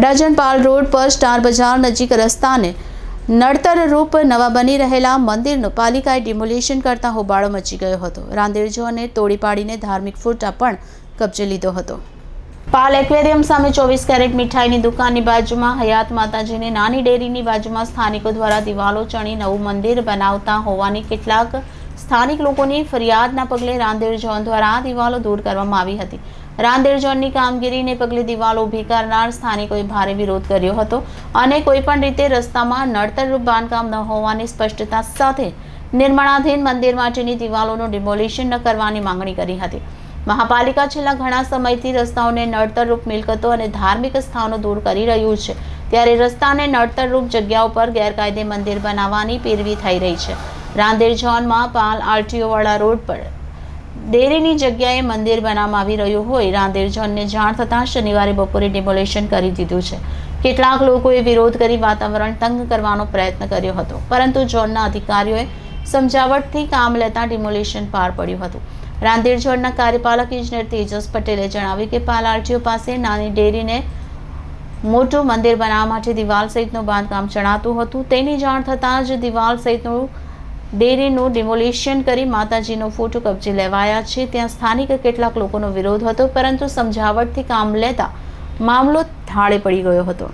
Adajan Pal road પર star Bazaar નજીક રસ્તાને નડતર રૂપ નવા બની રહેલા મંદિરનું પાલિકાએ ડિમોલિશન કરતા હોબાળો મચી ગયો હતો. રાંદેરજોને તોડી પાડીને ધાર્મિક ફોટા પણ કબજે લીધો હતો. પાલ એક્વેરિયમ સામે ચોવીસ કેરેટ મીઠાઈની દુકાનની બાજુમાં હયાત માતાજીની નાની ડેરીની બાજુમાં સ્થાનિકો દ્વારા દિવાલો ચણી નવું મંદિર બનાવતા હોવાની કેટલાક સ્થાનિક લોકોની ફરિયાદના પગલે રાંદેર ઝોન દ્વારા દિવાલો દૂર કરવામાં આવી હતી. રાંદેર ઝોનની કામગીરીને પગલે દિવાલો ઊભી કરનાર સ્થાનિકોએ ભારે વિરોધ કર્યો હતો અને કોઈપણ રીતે રસ્તામાં નડતરરૂપ બાંધકામ ન હોવાની સ્પષ્ટતા સાથે નિર્માણાધીન મંદિર માટેની દિવાલોનું ડિમોલિશન ન કરવાની માંગણી કરી હતી. મહાપાલિકા છેલ્લા ઘણા સમયથી રસ્તાઓને નડતરરૂપ મિલકતો અને ધાર્મિક સ્થાનો દૂર કરી રહ્યું છે. ત્યારે રસ્તાને નડતરરૂપ જગ્યાઓ પર ગેરકાયદે મંદિર બનાવવાની પેરવી થઈ રહી છે. રાંદેર ઝોનમાં પાલ આરટીઓવાળા રોડ પર ડેરીની જગ્યાએ મંદિર બનાવવામાં આવી રહ્યું હોય, રાંદેર ઝોનને જાણ થતાં શનિવારે બપોરે ડિમોલેશન કરી દીધું છે. કેટલાક લોકોએ વિરોધ કરી વાતાવરણ તંગ કરવાનો પ્રયત્ન કર્યો હતો, પરંતુ ઝોનના અધિકારીઓએ સમજાવટથી કામ લેતા ડિમોલેશન પાર પડ્યું હતું. રાંદેર ઝોનના કાર્યપાલક ઇજનેર તેજસ પટેલે જણાવ્યું કે પાલ આરટીઓ પાસે નાની ડેરીને મોટું મંદિર બનાવવા માટે દિવાલ સહિતનું બાંધકામ ચણાતું હતું. તેની જાણ થતાં જ દિવાલ સહિતનું ડેરીનું ડિમોલિશન કરી માતાજીનો ફોટો કબજે લેવાયા છે. ત્યાં સ્થાનિક કેટલાક લોકોનો વિરોધ હતો, પરંતુ સમજાવટથી કામ લેતા મામલો થાળે પડી ગયો હતો.